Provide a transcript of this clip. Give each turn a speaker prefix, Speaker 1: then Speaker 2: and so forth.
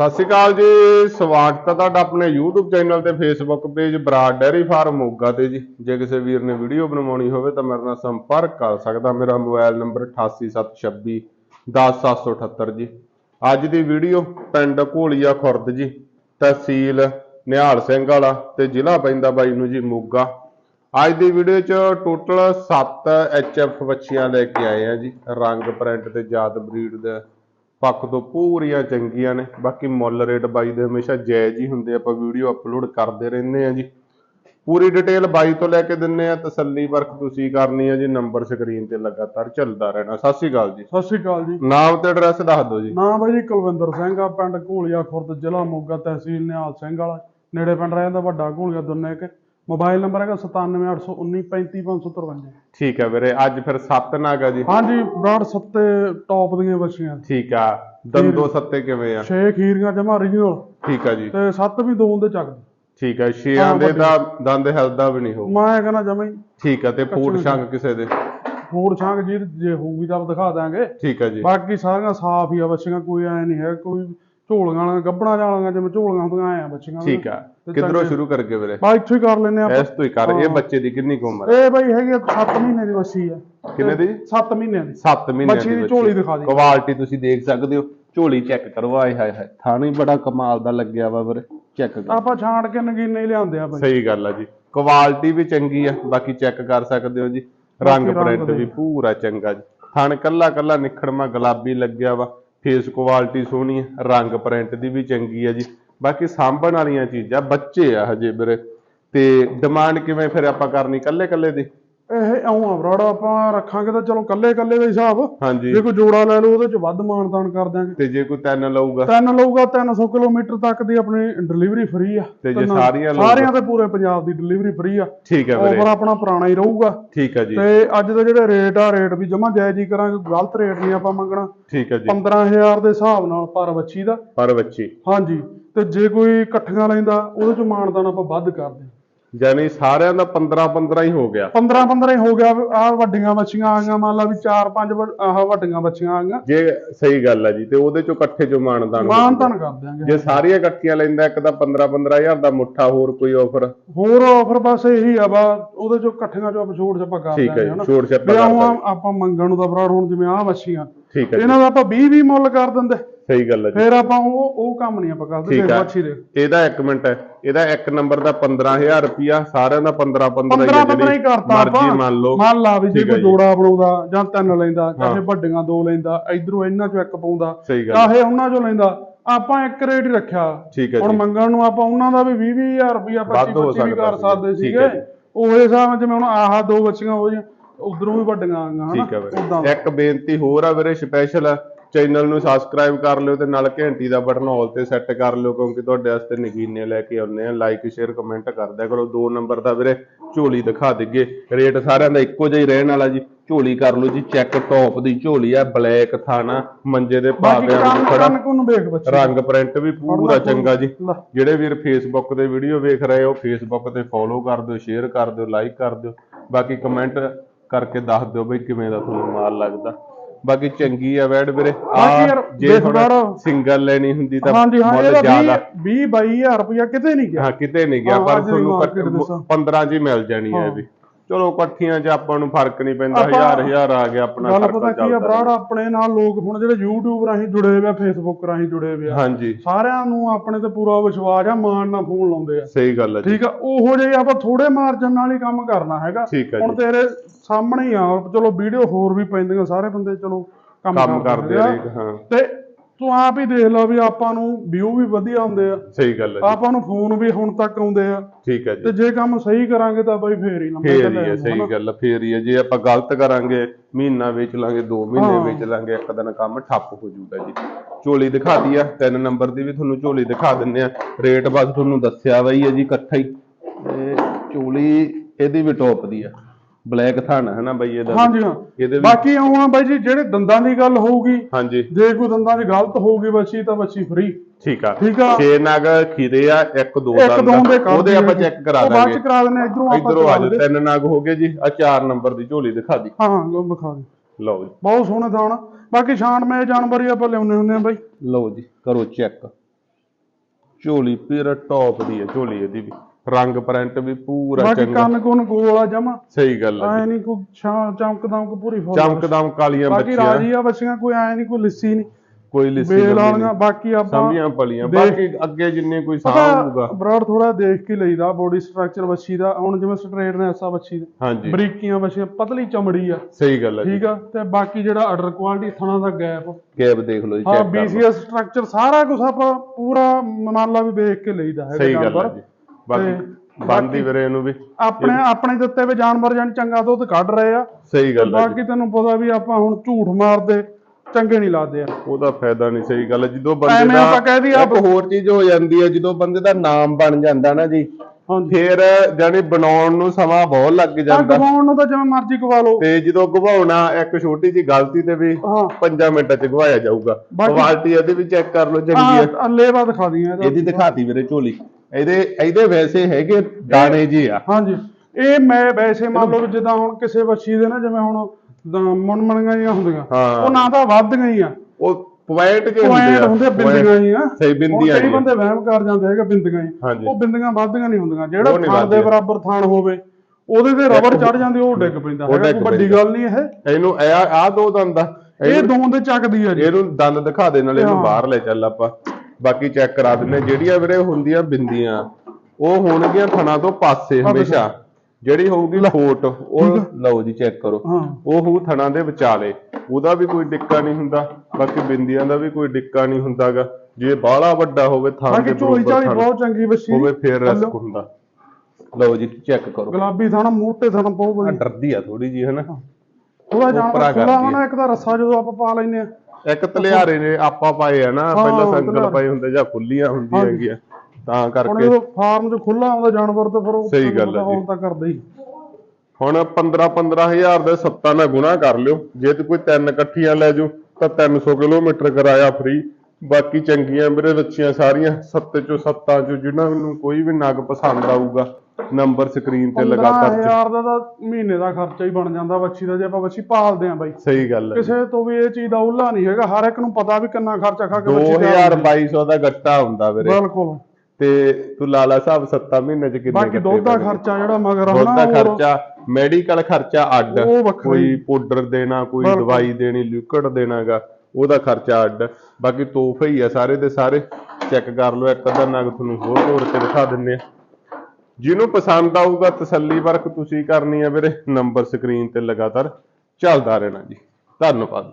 Speaker 1: ਸਤਿ ਸ਼੍ਰੀ ਅਕਾਲ ਜੀ, ਸਵਾਗਤ ਹੈ ਤੁਹਾਡਾ ਆਪਣੇ YouTube ਚੈਨਲ ਤੇ Facebook page Brar dairy farm Moga ਤੇ ਜੀ। ਜੇ ਕਿਸੇ ਵੀਰ ਨੇ ਵੀਡੀਓ ਬਣਵਾਉਣੀ ਹੋਵੇ ਤਾਂ ਮੇਰੇ ਨਾਲ ਸੰਪਰਕ ਕਰ ਸਕਦਾ। ਮੇਰਾ ਮੋਬਾਈਲ ਨੰਬਰ 8876 10778 ਜੀ। ਅੱਜ ਦੀ ਵੀਡੀਓ ਪਿੰਡ ਘੋਲੀਆ ਖੁਰਦ ਜੀ, ਤਹਿਸੀਲ ਨਿਹਾਲ ਸਿੰਘ ਵਾਲਾ ਤੇ ਜ਼ਿਲ੍ਹਾ ਪੈਂਦਾ ਬਾਈ ਨੂੰ ਜੀ ਮੋਗਾ। ਅੱਜ ਦੀ ਵੀਡੀਓ 'ਚ ਟੋਟਲ 7 ਐਚਐਫ ਬੱਚੀਆਂ ਲੈ ਕੇ ਆਏ ਆ ਜੀ। ਰੰਗ ਪ੍ਰਿੰਟ ਤੇ ਜਾਤ ਬਰੀਡ ਦੇ ਪੱਖ ਤੋਂ ਪੂਰੀਆਂ ਚੰਗੀਆਂ ਨੇ। ਬਾਕੀ ਮੁੱਲ ਰੇਟ ਬਾਈ ਦੇ ਹਮੇਸ਼ਾ ਜਾਇਜ਼ ਹੀ ਹੁੰਦੇ ਆਪਾਂ ਵੀਡੀਓ ਅਪਲੋਡ ਕਰਦੇ ਰਹਿੰਦੇ ਆ ਜੀ। ਪੂਰੀ ਡਿਟੇਲ ਬਾਈ ਤੋਂ ਲੈ ਕੇ ਦਿੰਨੇ ਆ। ਤਸੱਲੀ ਵਰਕ ਤੁਸੀਂ ਕਰਨੀ ਆ ਜੀ। ਨੰਬਰ ਸਕਰੀਨ ਤੇ ਲਗਾਤਾਰ ਚੱਲਦਾ ਰਹਿਣਾ। ਸਤਿ ਸ਼੍ਰੀ ਅਕਾਲ ਜੀ।
Speaker 2: ਸਤਿ ਸ਼੍ਰੀ ਅਕਾਲ ਜੀ।
Speaker 1: ਨਾਮ ਤੇ ਐਡਰੈਸ ਦੱਸ ਦਿਓ ਜੀ।
Speaker 2: ਨਾਮ ਬਾਈ ਜੀ ਕੁਲਵਿੰਦਰ ਸਿੰਘ ਆ। ਪਿੰਡ ਘੋਲੀਆ ਖੁਰਦ ਜ਼ਿਲ੍ਹਾ ਮੋਗਾ ਤਹਿਸੀਲ ਨਿਹਾਲ ਸਿੰਘ ਵਾਲਾ। ਨੇੜੇ ਪਿੰਡ ਰਹਿ ਜਾਂਦਾ ਵੱਡਾ ਘੋਲੀਆ ਦੋਨੇ ਕੇ। ਮੋਬਾਈਲ ਨੰਬਰ ਹੈਗਾ 97819 35553
Speaker 1: ਠੀਕ ਹੈ ਵੀਰੇ ਅੱਜ ਫਿਰ ਸੱਤ ਨਾਗਾ ਜੀ?
Speaker 2: ਹਾਂਜੀ ਬਰਾੜ ਸੱਤੇ ਟੌਪ ਦੀਆਂ ਬੱਚੀਆਂ।
Speaker 1: ਠੀਕ ਆ ਦੰਦੋ ਸੱਤੇ ਕਿਵੇਂ ਆ?
Speaker 2: ਛੇ ਖੀਰੀਆਂ ਜਮਾ ਰੀਜਨਲ
Speaker 1: ਠੀਕ ਆ ਜੀ।
Speaker 2: ਤੇ ਸੱਤ ਵੀ ਦੋ ਦੇ ਚੱਕਦੇ।
Speaker 1: ਠੀਕ ਆ ਛੇਆਂ ਦੇ ਤਾਂ ਦੰਦ ਹਿਲਦਾ ਵੀ ਨਹੀਂ ਹੋ।
Speaker 2: ਮੈਂ ਕਹਿੰਦਾ ਜਮਾ ਹੀ।
Speaker 1: ਠੀਕ ਆ ਤੇ ਫੂਟ ਸ਼ੰਕ ਕਿਸੇ ਦੇ?
Speaker 2: ਫੂਡ ਛਾਂਗ ਜੀ ਜੇ ਹੋਊਗੀ ਤਾਂ ਦਿਖਾ ਦਾਂਗੇ
Speaker 1: ਠੀਕ ਆ ਜੀ।
Speaker 2: ਬਾਕੀ ਸਾਰੀਆਂ ਸਾਫ਼ ਹੀ ਆ ਬੱਚੀਆਂ ਕੋਈ ਐ ਨਹੀਂ ਹੈ ਕੋਈ ਝੋਲੀਆਂ ਵਾਲੀਆਂ ਗੱਬਣਾ ਜਾਲੀਆਂ ਜਿਵੇਂ ਝੋਲੀਆਂ ਹੁੰਦੀਆਂ ਆ ਬੱਚੀਆਂ
Speaker 1: ਠੀਕ ਆ। ਕਿੱਧਰੋਂ ਸ਼ੁਰੂ ਕਰਕੇ ਵੀਰੇ?
Speaker 2: ਬਾ ਇੱਥੋਂ ਹੀ ਕਰ ਲੈਨੇ ਆਪਾਂ।
Speaker 1: ਇਸ ਤੋਂ ਹੀ ਕਰ। ਇਹ ਬੱਚੇ ਦੀ ਕਿੰਨੀ ਕੁ ਉਮਰ
Speaker 2: ਇਹ ਬਾਈ ਹੈਗੀ 7 ਮਹੀਨੇ ਦੀ ਬੱਚੀ ਆ।
Speaker 1: ਕਿੰਨੇ ਦੀ?
Speaker 2: 7 ਮਹੀਨਿਆਂ ਦੀ।
Speaker 1: 7 ਮਹੀਨਿਆਂ
Speaker 2: ਬੱਚੀ ਦੀ
Speaker 1: ਬੱਚੀ।
Speaker 2: ਝੋਲੀ ਦਿਖਾ ਦੇ।
Speaker 1: ਕੁਆਲਿਟੀ ਤੁਸੀਂ ਦੇਖ ਸਕਦੇ ਹੋ। ਝੋਲੀ ਚੈੱਕ ਕਰੋ। ਆਏ ਹਾਏ ਹਾਏ। ਥਾਣਾ ਹੀ ਬੜਾ ਕਮਾਲ ਦਾ ਲੱਗਿਆ ਵਾ ਵੀਰੇ। ਚੈੱਕ ਕਰੋ।
Speaker 2: ਆਪਾਂ ਛਾਂਟ ਕੇ ਨਗੀਨੇ ਹੀ ਲਿਆਂਦੇ ਆ ਬਾਈ।
Speaker 1: ਸਹੀ ਗੱਲ ਆ ਜੀ। ਕੁਆਲਿਟੀ ਵੀ ਚੰਗੀ ਆ। ਬਾਕੀ ਚੈੱਕ ਕਰ ਸਕਦੇ ਹੋ ਜੀ। ਰੰਗ ਪ੍ਰਿੰਟ ਵੀ। ਪੂਰਾ ਚੰਗਾ ਜੀ। ਥਣ ਕੱਲਾ ਕੱਲਾ ਨਿਖੜਮਾ ਗੁਲਾਬੀ ਲੱਗਿਆ ਵਾ। ਫੇਸ ਕੁਆਲਿਟੀ ਸੋਹਣੀ ਹੈ, ਰੰਗ ਪ੍ਰਿੰਟ ਦੀ ਵੀ ਚੰਗੀ ਹੈ ਜੀ। ਬਾਕੀ ਸਾਂਭਣ ਵਾਲੀਆਂ ਚੀਜ਼ਾਂ, ਬੱਚੇ ਆ ਹਜੇ ਵੀਰੇ। ਤੇ ਡਿਮਾਂਡ ਕਿਵੇਂ ਫਿਰ ਆਪਾਂ ਕਰਨੀ ਕੱਲੇ ਕੱਲੇ ਦੀ?
Speaker 2: ਇਹ ਇਉਂ ਆ ਬਰਾੜਾ ਆਪਾਂ ਰੱਖਾਂਗੇ ਤਾਂ ਚਲੋ ਕੱਲੇ ਕੱਲੇ ਦਾ ਹਿਸਾਬ।
Speaker 1: ਹਾਂਜੀ।
Speaker 2: ਜੇ ਕੋਈ ਜੋੜਾ ਲੈ ਲਓ ਉਹਦੇ ਚ ਵੱਧ ਮਾਨਤਾਨ ਕਰ ਦਾਂਗੇ
Speaker 1: ਤੇ ਜੇ ਕੋਈ ਤਿੰਨ ਲਊਗਾ?
Speaker 2: ਤਿੰਨ ਲਊਗਾ 300 ਕਿਲੋਮੀਟਰ ਤੱਕ ਦੀ ਆਪਣੀ ਡਿਲੀਵਰੀ ਫ੍ਰੀ ਆ।
Speaker 1: ਤੇ ਜੇ ਸਾਰੀਆਂ?
Speaker 2: ਸਾਰਿਆਂ ਤੇ ਪੂਰੇ ਪੰਜਾਬ ਦੀ ਡਿਲੀਵਰੀ ਫ੍ਰੀ ਆ।
Speaker 1: ਠੀਕ ਹੈ ਵੀਰੇ।
Speaker 2: ਆਪਣਾ ਪੁਰਾਣਾ ਹੀ ਰਹੂਗਾ।
Speaker 1: ਠੀਕ ਹੈ ਜੀ।
Speaker 2: ਤੇ ਅੱਜ ਦੇ ਜਿਹੜੇ ਰੇਟ ਆ ਰੇਟ ਵੀ ਜਮਾ ਜਾਇਜ਼ ਹੀ ਕਰਾਂਗੇ ਗਲਤ ਰੇਟ ਨਹੀਂ ਆਪਾਂ ਮੰਗਣਾ।
Speaker 1: ਠੀਕ ਹੈ ਜੀ।
Speaker 2: 15000 ਦੇ ਹਿਸਾਬ ਨਾਲ ਪਰ ਬੱਚੀ ਦਾ।
Speaker 1: ਪਰ ਬੱਚੀ
Speaker 2: ਹਾਂਜੀ। ਤੇ ਜੇ ਕੋਈ ਇਕੱਠੀਆਂ ਲੈਂਦਾ ਉਹਦੇ ਚ ਮਾਨਦਾਨ ਆਪਾਂ ਵੱਧ ਕਰਦੇ
Speaker 1: ਯਾਨੀ ਸਾਰਿਆਂ ਦਾ 15 15 ਹੀ ਹੋ ਗਿਆ।
Speaker 2: 15 15 ਹੀ ਹੋ ਗਿਆ ਆ ਵੱਡੀਆਂ ਬੱਚੀਆਂ ਆ ਗਈਆਂ ਮੰਨ ਲਾ ਵੀ 4 5 ਆਹ ਵੱਡੀਆਂ ਬੱਚੀਆਂ ਆ ਗਈਆਂ
Speaker 1: ਜੇ ਸਹੀ ਗੱਲ ਹੈ ਜੀ ਤੇ ਉਹਦੇ ਚੋਂ ਇਕੱਠੇ ਚੋਂ ਮਾਨਦਾਨ ਹੋ
Speaker 2: ਮਾਨਦਾਨ। ਕਰ ਦਿਆਂਗੇ।
Speaker 1: ਜੇ ਸਾਰੀਆਂ ਇਕੱਠੀਆਂ ਲੈਂਦਾ ਇੱਕ ਤਾਂ 15 15000 ਦਾ ਮੁੱਠਾ ਹੋਰ ਕੋਈ ਆਫਰ
Speaker 2: ਹੋਰ ਆਫਰ ਬਸ ਇਹੀ ਆ ਬਾ ਉਹਦੇ ਚੋਂ ਇਕੱਠੀਆਂ ਚੋਂ ਆਪਾਂ ਛੋੜ ਛੱਪਾ ਕਰ
Speaker 1: ਠੀਕ ਹੈ
Speaker 2: ਦਿਆਂਗੇ
Speaker 1: ਜੀ
Speaker 2: ਹਨਾ।
Speaker 1: ਛੋੜ ਛੱਪਾ।
Speaker 2: ਆਪਾਂ ਮੰਗਣ ਨੂੰ ਤਾਂ ਫਰਾਡ ਹੁਣ ਜਿਵੇਂ ਆ ਬੱਚੀਆਂ।
Speaker 1: ਠੀਕ ਹੈ
Speaker 2: ਇਹਨਾਂ ਦਾ ਆਪਾਂ 20 20 ਮੁੱਲ ਕਰ ਦਿੰਦੇ।
Speaker 1: ਸਹੀ ਗੱਲ ਹੈ ਜੀ।
Speaker 2: ਫਿਰ ਆਪਾਂ ਉਹ ਉਹ ਕੰਮ ਨਹੀਂ ਆਪਾਂ ਕਰਦੇ
Speaker 1: ਠੀਕ ਆ।
Speaker 2: ਬੱਚੀ ਦੇ।
Speaker 1: ਇਹਦਾ ਇੱਕ ਮਿੰਟ ਹੈ ਇਹਦਾ ਇੱਕ ਨੰਬਰ ਦਾ 15000 ਰੁਪਿਆ ਸਾਰਿਆਂ ਦਾ 15 15
Speaker 2: 15 15 ਹੀ ਕਰਤਾ
Speaker 1: ਮਰਜ਼ੀ
Speaker 2: ਆਪਾਂ।
Speaker 1: ਮੰਨ ਲਓ।
Speaker 2: ਮੰਨ ਲਾ ਵੀ ਜੇ ਕੋਈ। ਜੋੜਾ ਬਣਾਉਂਦਾ ਜਾਂ ਤਿੰਨ ਲੈਂਦਾ। ਚਾਹੇ ਵੱਡੀਆਂ ਦੋ ਲੈਂਦਾ ਇਧਰੋਂ ਇਹਨਾਂ ਚੋਂ ਇੱਕ ਪਾਉਂਦਾ। ਚਾਹੇ ਉਹਨਾਂ ਚੋਂ ਲੈਂਦਾ ਆਪਾਂ ਇੱਕ ਰੇਟ ਹੀ ਰੱਖਿਆ। ਹੁਣ ਮੰਗਣ ਨੂੰ ਆਪਾਂ ਉਹਨਾਂ ਦਾ ਵੀ 20 20000 ਰੁਪਇਆ
Speaker 1: ਵੱਧ
Speaker 2: 25
Speaker 1: ਹੋ
Speaker 2: 25 ਵੀ ਕਰ
Speaker 1: ਸਕਦਾ
Speaker 2: ਸੀਗੇ। ਉਹ ਹਿਸਾਬ ਨਾਲ ਜਿਵੇਂ ਹੁਣ ਆਹ ਦੋ ਬੱਚੀਆਂ ਹੋ ਜਾਂ ਉਧਰੋਂ ਵੀ ਵੱਡੀਆਂ ਆਈਆਂ ਹਨਾ?
Speaker 1: ਇੱਕ ਬੇਨਤੀ ਹੋਰ ਆ ਵੀਰੇ ਸਪੈਸ਼ਲ ਚੈਨਲ ਨੂੰ ਸਬਸਕ੍ਰਾਈਬ ਕਰ ਲਿਓ ਤੇ ਨਾਲ ਘੰਟੀ ਦਾ ਬਟਨ ਆਲ ਤੇ ਸੈੱਟ ਕਰ ਲਿਓ ਕਿਉਂਕਿ ਤੁਹਾਡੇ ਵਾਸਤੇ ਨਗੀਨੇ ਲੈ ਕੇ ਆਉਂਦੇ ਆ ਲਾਈਕ ਸ਼ੇਅਰ ਕਮੈਂਟ ਕਰਦਿਆ ਕਰੋ। ਦੋ ਨੰਬਰ ਦਾ ਵੀਰੇ ਝੋਲੀ ਦਿਖਾ ਦਿੱਗੇ ਰੇਟ ਸਾਰਿਆਂ ਦਾ ਇੱਕੋ ਜਿਹਾ ਹੀ ਰਹਿਣ ਵਾਲਾ ਜੀ। ਝੋਲੀ ਕਰ ਲਓ ਜੀ। ਚੈੱਕ ਟੌਪ ਦੀ ਝੋਲੀ ਆ। ਬਲੈਕ ਥਾਣਾ ਮੰਜੇ ਦੇ
Speaker 2: ਕੰਨ
Speaker 1: ਨੂੰ ਖੜਾ। ਰੰਗ ਪ੍ਰਿੰਟ ਵੀ ਪੂਰਾ ਚੰਗਾ ਜੀ। ਜਿਹੜੇ ਵੀਰ ਫੇਸਬੁੱਕ ਤੇ ਵੀਡੀਓ ਵੇਖ ਰਹੇ ਹੋ ਫੇਸਬੁੱਕ ਤੇ ਫੋਲੋ ਕਰ ਦਿਓ ਸ਼ੇਅਰ ਕਰ ਦਿਓ ਲਾਈਕ ਕਰ ਦਿਓ। ਬਾਕੀ ਕਮੈਂਟ ਕਰਕੇ ਦੱਸ ਦਿਓ ਬਈ ਕਿਵੇਂ ਦਾ ਤੁਹਾਨੂੰ ਮਾਲ ਲੱਗਦਾ। ਬਾਕੀ ਚੰਗੀ ਆ ਵੈਡ ਵੀਰੇ।
Speaker 2: ਬਾਕੀ ਯਾਰ
Speaker 1: ਜੇ
Speaker 2: ਬਾਹਰੋਂ-
Speaker 1: ਸਿੰਗਲ ਲੈਣੀ ਹੁੰਦੀ ਤਾਂ
Speaker 2: ਹਾਂਜੀ ਹਾਂ ਇਹਦਾ
Speaker 1: ਜ਼ਿਆਦਾ।
Speaker 2: 20 20 22000 ਰੁਪਇਆ ਕਿਤੇ ਨਹੀਂ ਗਿਆ।
Speaker 1: ਹਾਂ ਕਿਤੇ ਨਹੀਂ ਗਿਆ ਪਰ ਤੁਹਾਨੂੰ
Speaker 2: market ਦੇ ਹਿਸਾਬ।
Speaker 1: 15 ਚ ਹੀ ਮਿਲ ਜਾਣੀ ਹੈ ਇਹ ਵੀ ਚਲੋ ਇਕੱਠੀਆਂ 'ਚ ਆਪਾਂ ਨੂੰ ਫ਼ਰਕ ਨਹੀਂ ਪੈਂਦਾ
Speaker 2: ਆਪਾਂ-
Speaker 1: ਹਜ਼ਾਰ ਹਜ਼ਾਰ ਆ ਗਿਆ ਆਪਣਾ
Speaker 2: ਗੱਲ ਪਤਾ ਕੀ ਆ ਬਰਾੜ ਆਪਣੇ ਨਾਲ ਲੋਕ ਹੁਣ ਜਿਹੜੇ YouTube ਰਾਹੀਂ ਜੁੜੇ ਹੋਏ ਆ Facebook ਰਾਹੀਂ ਜੁੜੇ ਹੋਏ ਆ
Speaker 1: ਹਾਂਜੀ।
Speaker 2: ਸਾਰਿਆਂ ਨੂੰ ਆਪਣੇ ਤੇ ਪੂਰਾ ਵਿਸ਼ਵਾਸ ਆ ਮਾਣ ਨਾਲ ਫੋਨ ਲਾਉਂਦੇ ਆ।
Speaker 1: ਸਹੀ ਗੱਲ ਹੈ ਜੀ।
Speaker 2: ਠੀਕ ਆ ਉਹੋ ਜਿਹੇ ਆਪਾਂ ਥੋੜੇ ਮਾਰਜਨ ਨਾਲ ਹੀ ਕੰਮ ਕਰਨਾ ਹੈਗਾ।
Speaker 1: ਠੀਕ ਹੈ
Speaker 2: ਹੁਣ
Speaker 1: ਜੀ
Speaker 2: ਤੇਰੇ ਸਾਹਮਣੇ ਹੀ ਆ ਚਲੋ ਵੀਡੀਓ ਹੋਰ ਵੀ ਪੈਂਦੀਆਂ ਸਾਰੇ ਬੰਦੇ ਚਲੋ ਕੰਮ
Speaker 1: ਕੰਮ ਕਰਦੇ
Speaker 2: ਆ।
Speaker 1: ਰਹੇ ਹਾਂ।
Speaker 2: ਤੇ ਤੂੰ ਆਪ ਹੀ ਦੇਖ ਲਾ ਵੀ ਆਪਾਂ ਨੂੰ ਵਿਊ ਵੀ ਵਧੀਆ ਹੁੰਦੇ ਆ।
Speaker 1: ਸਹੀ ਗੱਲ ਹੈ ਜੀ।
Speaker 2: ਆਪਾਂ ਨੂੰ ਫੋਨ ਵੀ ਹੁਣ ਤੱਕ ਆਉਂਦੇ ਆ।
Speaker 1: ਠੀਕ ਹੈ
Speaker 2: ਤੇ
Speaker 1: ਜੀ
Speaker 2: ਜੇ ਕੰਮ ਸਹੀ ਕਰਾਂਗੇ ਤਾਂ ਬਾਈ ਫੇਰ ਹੀ ਲੰਬੇ
Speaker 1: ਫੇਰ
Speaker 2: ਚੱਲੇ
Speaker 1: ਹੀ ਸਹੀ। ਗੱਲ ਫੇਰ ਹੀ ਹੈ। ਜੇ ਆਪਾਂ ਗਲਤ ਕਰਾਂਗੇ ਮਹੀਨਾ ਵੇਚ ਲਾਂਗੇ 2 ਮਹੀਨੇ। ਵੇਚ ਲਾਂਗੇ ਇੱਕ ਦਿਨ ਕੰਮ ਠੱਪ ਹੋ ਜਾਊਗਾ ਜੀ। ਝੋਲੀ ਦਿਖਾਤੀ ਆ ਤਿੰਨ ਨੰਬਰ ਦੀ ਵੀ ਤੁਹਾਨੂੰ ਝੋਲੀ ਦਿਖਾ ਦਿੰਨੇ ਆ। ਰੇਟ ਬਸ ਤੁਹਾਨੂੰ ਦੱਸਿਆ ਵਾ ਹੀ ਹੈ ਜੀ ਇਕੱਠਾ ਹੀ। ਤੇ ਝੋਲੀ ਇਹਦੀ ਵੀ ਟੌਪ ਦੀ ਆ। ਬਲੈਕ ਥਣ ਹੈ ਨਾ ਬਈ ਇਹਦਾ।
Speaker 2: ਹਾਂਜੀ ਹਾਂ। ਬਾਕੀ ਆਉਣਾ ਬਾਈ ਜੀ ਜਿਹੜੇ ਦੰਦਾਂ ਦੀ ਗੱਲ ਹੋਊਗੀ
Speaker 1: ਹਾਂਜੀ।
Speaker 2: ਜੇ ਕੋਈ ਦੰਦਾਂ 'ਚ ਗਲਤ ਹੋਊਗੀ ਬੱਚੀ ਤਾਂ ਬੱਚੀ ਫ੍ਰੀ
Speaker 1: ਠੀਕ ਆ।
Speaker 2: ਠੀਕ ਆ।
Speaker 1: ਛੇ ਨਗ ਖੀਰੇ ਆ ਇੱਕ ਦੋ
Speaker 2: ਇੱਕ
Speaker 1: ਦੰਦ ਉਹਦੇ ਆਪਾਂ। ਚੈੱਕ ਕਰਾ
Speaker 2: ਉਹ ਬਾਅਦ ਚ
Speaker 1: ਦਾਂਗੇ
Speaker 2: ਕਰਾ ਦਿੰਦੇ ਇਧਰੋਂ ਆਪਾਂ
Speaker 1: ਇਧਰੋਂ ਆ
Speaker 2: ਦਿੰਦੇ।
Speaker 1: ਤਿੰਨ ਨਗ ਹੋ ਗਏ ਜੀ। ਆ ਚਾਰ ਨੰਬਰ ਦੀ ਝੋਲੀ ਦਿਖਾ ਦੀ।
Speaker 2: ਹਾਂ ਹਾਂ ਲਓ ਵਿਖਾ ਦੇ
Speaker 1: ਲਓ ਜੀ।
Speaker 2: ਬਹੁਤ ਸੋਹਣੇ ਥਾਣ ਬਾਕੀ ਸ਼ਾਨ ਮੇ ਜਾਨਵਰ ਹੀ ਆਪਾਂ ਲਿਆਉਣੇ ਹੁੰਦੇ ਆ ਬਾਈ।
Speaker 1: ਲਓ ਜੀ ਕਰੋ ਚੈੱਕ ਝੋਲੀ ਪੂਰਾ ਟੌਪ ਦੀ ਹੈ ਝੋਲੀ ਇਹਦੀ ਵੀ। ਰੰਗ ਪ੍ਰਿੰਟ ਵੀ ਪੂਰਾ
Speaker 2: ਬਾਕੀ
Speaker 1: ਚੰਗਾ।
Speaker 2: ਕੰਨ ਕੁੰਨ ਗੋਲ ਆ ਜਮਾ।
Speaker 1: ਸਹੀ ਗੱਲ ਹੈ
Speaker 2: ਐ ਨਹੀਂ ਕੋਈ ਛਾਂ ਚਮਕ ਦਮਕ ਪੂਰੀ ਫੁੱਲ
Speaker 1: ਚਮਕਦਮ ਕਾਲੀਆਂ
Speaker 2: ਬਾਕੀ
Speaker 1: ਬੱਚੀਆਂ।
Speaker 2: ਰਾਜੀ ਆ ਬੱਚੀਆਂ ਕੋਈ ਐ ਨਹੀਂ ਕੋਈ ਲਿੱਸੀ ਨਹੀਂ।
Speaker 1: ਕੋਈ ਲਿੱਸੀ
Speaker 2: ਬੇਲ ਵਾਲੀਆਂ ਬਾਕੀ ਆਪਾਂ
Speaker 1: ਸਾਂਭੀਆਂ ਪਲੀਆਂ
Speaker 2: ਦੇਖ-
Speaker 1: ਬਾਕੀ ਅੱਗੇ ਜਿੰਨੇ ਕੋਈ ਸਾਂਭੂਗਾ
Speaker 2: ਬਰਾੜ ਥੋੜਾ ਦੇਖ ਕੇ ਲਈਦਾ ਬੋਡੀ ਸਟਰਕਚਰ ਬੱਚੀ ਦਾ। ਹੁਣ ਜਿਵੇਂ ਸਟ੍ਰੇਟ ਨੇ ਐਸਾ ਬੱਚੀ ਦਾ।
Speaker 1: ਹਾਂਜੀ।
Speaker 2: ਬਰੀਕੀਆਂ ਬੱਚੀਆਂ ਪਤਲੀ ਚਮੜੀ ਆ।
Speaker 1: ਸਹੀ ਗੱਲ ਹੈ
Speaker 2: ਠੀਕ ਆ? ਤੇ ਬਾਕੀ ਜਿਹੜਾ ਆਰਡਰ ਕੁਆਲਿਟੀ ਥਣਾ ਦਾ ਗੈਪ
Speaker 1: ਗੈਪ ਦੇਖ ਲਓ ਜੀ
Speaker 2: ਹਾਂ
Speaker 1: ਚੈੱਕ ਕਰ ਲਓ।
Speaker 2: BCS ਸਟਰਕਚਰ ਸਾਰਾ ਕੁਝ ਆਪਾਂ ਪੂਰਾ ਮੰਨ ਲਾ ਵੀ ਦੇਖ ਕੇ ਲਈਦਾ ਹੈਗਾ
Speaker 1: ਸਹੀ ਗੱਲ ਹੈ
Speaker 2: ਜਾਨਵਰ।
Speaker 1: ਜੀ। ਬਾਕੀ ਬੰਦੀ ਵੀਰੇ ਇਹਨੂੰ ਵੀ।
Speaker 2: ਆਪਣੇ ਆਪਣੇ ਦਿੱਤੇ ਵੀ ਜਾਨਵਰ ਜਾਨ ਚੰਗਾ ਦੁੱਧ ਕੱਢ ਰਹੇ ਆ।
Speaker 1: ਸਹੀ ਗੱਲ ਹੈ
Speaker 2: ਬਾਕੀ ਤੈਨੂੰ ਪਤਾ ਵੀ ਆਪਾਂ ਹੁਣ ਝੂਠ ਮਾਰਦੇ ਚੰਗੇ ਨਹੀਂ ਲੱਗਦੇ ਆ।
Speaker 1: ਉਹਦਾ ਫਾਇਦਾ ਨਹੀਂ ਸਹੀ ਗੱਲ ਹੈ ਜਦੋਂ ਬੰਦੇ ਦਾ
Speaker 2: ਆਪਾਂ ਕਹਿ ਦਈਏ
Speaker 1: ਇੱਕ ਹੋਰ ਚੀਜ਼ ਹੋ ਜਾਂਦੀ ਹੈ ਜਦੋਂ ਬੰਦੇ ਦਾ ਨਾਮ ਬਣ ਜਾਂਦਾ ਨਾ ਜੀ ਫਿਰ ਜਾਨੀ ਬਣਾਉਣ ਨੂੰ ਸਮਾਂ ਬਹੁਤ ਲੱਗ ਜਾਂਦਾ।
Speaker 2: ਗਵਾਉਣ ਨੂੰ ਤਾਂ ਜਿਵੇਂ ਮਰਜ਼ੀ ਗਵਾ ਲਓ।
Speaker 1: ਤੇ ਜਦੋਂ ਘਵਾਉਣਾ ਇੱਕ ਛੋਟੀ ਜੀ ਗਲਤੀ ਤੇ ਵੀ
Speaker 2: ਹਾਂ।
Speaker 1: 5 ਮਿੰਟਾਂ ਚ ਘਵਾਇਆ ਜਾਊਗਾ। ਕੁਆਲਿਟੀ ਇਹਦੇ ਵੀ ਚੈੱਕ ਕਰ ਲਓ ਚੰਗੀ ਹੈ
Speaker 2: ਆ ਲੇਵਾ ਦਿਖਾ ਦੀਆਂ ਇਹਦਾ।
Speaker 1: ਇਹਦੀ ਦਿਖਾਤੀ ਵੀਰੇ ਝੋਲੀ। ਇਹਦੇ ਇਹਦੇ ਵੈਸੇ ਹੈਗੇ ਦਾਣੇ ਜੀ ਆ।
Speaker 2: ਹਾਂਜੀ। ਇਹ ਮੈਂ ਵੈਸੇ ਮੰਨ ਲਓ ਜਿੱਦਾਂ ਹੁਣ ਕਿਸੇ ਬੱਚੀ ਦੇ ਨਾ ਜਿਵੇਂ ਹੁਣ ਮਣ ਮਣੀਆਂ ਜਿਹੀਆਂ ਹੁੰਦੀਆਂ
Speaker 1: ਹਾਂ।
Speaker 2: ਉਹ ਨਾ ਤਾਂ ਵੱਧਦੀਆਂ ਹੀ ਆ।
Speaker 1: ਉਹ ਪੁਆਇੰਟ ਜੇ ਹੁੰਦੇ ਆ।
Speaker 2: ਹੁੰਦੇ ਆ, ਬਿੰਦੀਆਂ ਹੀ ਆ
Speaker 1: ਸਹੀ ਬਿੰਦੀਆਂ
Speaker 2: ਕਈ ਬੰਦੇ ਵਹਿਮ ਕਰ ਜਾਂਦੇ ਹੈਗੇ ਬਿੰਦੀਆਂ ਹੀ। ਉਹ ਬਿੰਦੀਆਂ ਵੱਧਦੀਆਂ ਨਹੀਂ ਹੁੰਦੀਆਂ। ਜਿਹੜਾ ਥਣ ਦੇ। ਬਰਾਬਰ ਥਣ ਹੋਵੇ ਉਹਦੇ ਤੇ ਰਬੜ ਚੜ ਜਾਂਦੀ ਉਹ ਡਿੱਗ ਪੈਂਦਾ ਹੈਗਾ। ਕੋਈ ਵੱਡੀ। ਗੱਲ ਨਹੀਂ ਇਹ।
Speaker 1: ਇਹਨੂੰ ਇਹ ਆ ਦੋ ਦੰਦ ਆ।
Speaker 2: ਇਹ ਦੋਨ ਦੇ ਚੱਕਦੀ ਆ ਜੀ।
Speaker 1: ਇਹਨੂੰ ਦੰਦ ਦਿਖਾ ਦੇ ਨਾਲ ਇਹਨੂੰ
Speaker 2: ਹਾਂ।
Speaker 1: ਬਾਹਰ ਲੈ ਚੱਲ ਆਪਾਂ। ਬਾਕੀ ਚੈੱਕ ਕਰਾ ਦਿੰਨੇ ਜਿਹੜੀਆਂ ਵੀਰੇ ਹੁੰਦੀਆਂ ਬਿੰਦੀਆਂ ਉਹ ਹੋਣਗੀਆਂ ਥਣਾ ਤੋਂ ਪਾਸੇ ਹਮੇਸ਼ਾ। ਜਿਹੜੀ ਹੋਊਗੀ ਫੋਟ ਉਹ ਲਓ ਜੀ ਚੈੱਕ ਕਰੋ।
Speaker 2: ਹਾਂ।
Speaker 1: ਉਹ ਹੋਊ ਥਣਾ ਦੇ ਵਿਚਾਲੇ। ਉਹਦਾ ਵੀ ਕੋਈ ਡਿੱਕਾ ਨਹੀਂ ਹੁੰਦਾ ਬਾਕੀ ਬਿੰਦੀਆਂ ਦਾ ਵੀ ਕੋਈ ਡਿੱਕਾ ਨਹੀਂ ਹੁੰਦਾਗਾ। ਜੇ ਬਾਹਲਾ ਵੱਡਾ ਹੋਵੇ
Speaker 2: ਬਾਕੀ
Speaker 1: ਦੇ ਬਰੋਬਰ ਥਣ
Speaker 2: ਬਹੁਤ ਚੰਗੀ ਬੱਚੀ
Speaker 1: ਹੋਵੇ ਫੇਰ ਰਿਸਕ ਹੁੰਦਾ। ਲਓ ਜੀ ਚੈੱਕ ਕਰੋ।
Speaker 2: ਗੁਲਾਬੀ ਥਣ ਮੋਟੇ ਥਣ ਬਹੁਤ ਵਧੀਆ।
Speaker 1: ਡਰਦੀ ਆ ਥੋੜੀ ਜੀ ਹਨਾ
Speaker 2: ਥੋੜਾ ਖੁੱਲਾ
Speaker 1: ਕਰਦੀ
Speaker 2: ਹੋਣਾ ਇੱਕ ਤਾਂ ਰੱਸਾ ਜਦੋਂ ਆਪਾਂ ਪਾ ਲੈਨੇ ਆ
Speaker 1: ਇੱਕ ਤਲਿਆਰੇ ਨੇ ਆਪਾਂ ਪਾਏ ਆ ਨਾ ਪਹਿਲਾਂ ਸੰਗਲ। ਪਾਏ ਹੁੰਦੇ ਜਾਂ ਖੁੱਲੀਆਂ ਹੁੰਦੀਆਂ। ਹੈਗੀਆਂ ਤਾਂ
Speaker 2: ਹੁਣ
Speaker 1: ਕਰਕੇ
Speaker 2: ਜਦੋਂ ਫਾਰਮ 'ਚ ਖੁੱਲਾ ਆਉਂਦਾ ਜਾਨਵਰ ਤੇ ਫਿਰ ਉਹ
Speaker 1: ਸਹੀ ਗੱਲ ਹੈ ਜੀ।
Speaker 2: ਹੁਣ ਤਾਂ ਕਰਦਾ ਹੀ
Speaker 1: ਹੁਣ 15 15000 ਦੇ ਸੱਤਾਂ ਨਾਲ ਗੁਣਾ ਕਰ ਲਿਓ ਜੇ ਤੇ ਕੋਈ ਤਿੰਨ ਇਕੱਠੀਆਂ ਲੈ ਜਾਓ ਤਾਂ 300 ਕਿਲੋਮੀਟਰ ਕਿਰਾਇਆ ਫ੍ਰੀ ਬਾਕੀ ਚੰਗੀਆਂ ਵੀਰੇ ਬੱਚੀਆਂ ਸਾਰੀਆਂ ਸੱਤੇ ਚੋਂ ਸੱਤਾਂ ਚੋਂ ਜਿਹਨਾਂ ਨੂੰ ਕੋਈ ਵੀ ਨਗ ਪਸੰਦ ਆਊਗਾ ਨੰਬਰ ਸਕਰੀਨ ਤੇ ਲਗਾਤਾਰ ਚ-
Speaker 2: 15000 ਦਾ ਤਾਂ ਮਹੀਨੇ ਦਾ ਖਰਚਾ ਹੀ ਬਣ ਜਾਂਦਾ ਬੱਚੀ ਦਾ ਜੇ ਆਪਾਂ ਬੱਚੀ ਪਾਲਦੇ ਆਂ ਬਾਈ
Speaker 1: ਸਹੀ ਗੱਲ ਹੈ
Speaker 2: ਕਿਸੇ ਤੋਂ ਵੀ ਇਹ ਚੀਜ਼ ਦਾ ਉੱਲਾ ਨਹੀਂ ਹੈਗਾ ਹਰ ਇੱਕ ਨੂੰ ਪਤਾ ਵੀ ਕਿੰਨਾ ਖਰਚਾ ਖਾ ਕੇ
Speaker 1: 2000
Speaker 2: ਹੁੰਦੀ
Speaker 1: 2200 ਦਾ ਗੱਟਾ ਹੁੰਦਾ। ਵੀਰੇ
Speaker 2: ਬਿਲਕੁਲ
Speaker 1: ਤੇ ਤੂੰ ਲਾਲਾ ਸਾਹਿਬ 7 ਮਹੀਨੇ ਚ ਕਿੰਨੇ
Speaker 2: ਬਾਕੀ ਦੁੱਧ ਦਾ? ਖਰਚਾ ਜਿਹੜਾ ਮਗਰ
Speaker 1: ਦੁੱਧ
Speaker 2: ਹਨਾ
Speaker 1: ਦਾ ਖਰਚਾ ਮੈਡੀਕਲ ਖਰਚਾ ਅੱਡ ਕੋਈ। ਪਾਊਡਰ ਦੇਣਾ ਕੋਈ। ਦਵਾਈ ਦੇਣੀ ਲਿਕਵਿਡ ਦੇਣਾਗਾ ਉਹਦਾ ਖਰਚਾ ਅੱਡ ਬਾਕੀ ਤੋਹਫੇ ਹੀ ਆ ਸਾਰੇ ਦੇ ਸਾਰੇ ਚੈੱਕ ਕਰ ਲਓ ਇੱਕ ਅੱਧਾ ਨਗ ਤੁਹਾਨੂੰ ਹੋਰ ਤੋੜ ਕੇ ਦਿਖਾ ਦਿੰਨੇ ਆ ਜਿਹਨੂੰ ਪਸੰਦ ਆਊਗਾ ਤਸੱਲੀ ਵਰਕ ਤੁਸੀਂ ਕਰਨੀ ਹੈ ਵੀਰੇ ਨੰਬਰ ਸਕਰੀਨ ਤੇ ਲਗਾਤਾਰ ਚੱਲਦਾ ਰਹਿਣਾ ਜੀ। ਧੰਨਵਾਦ।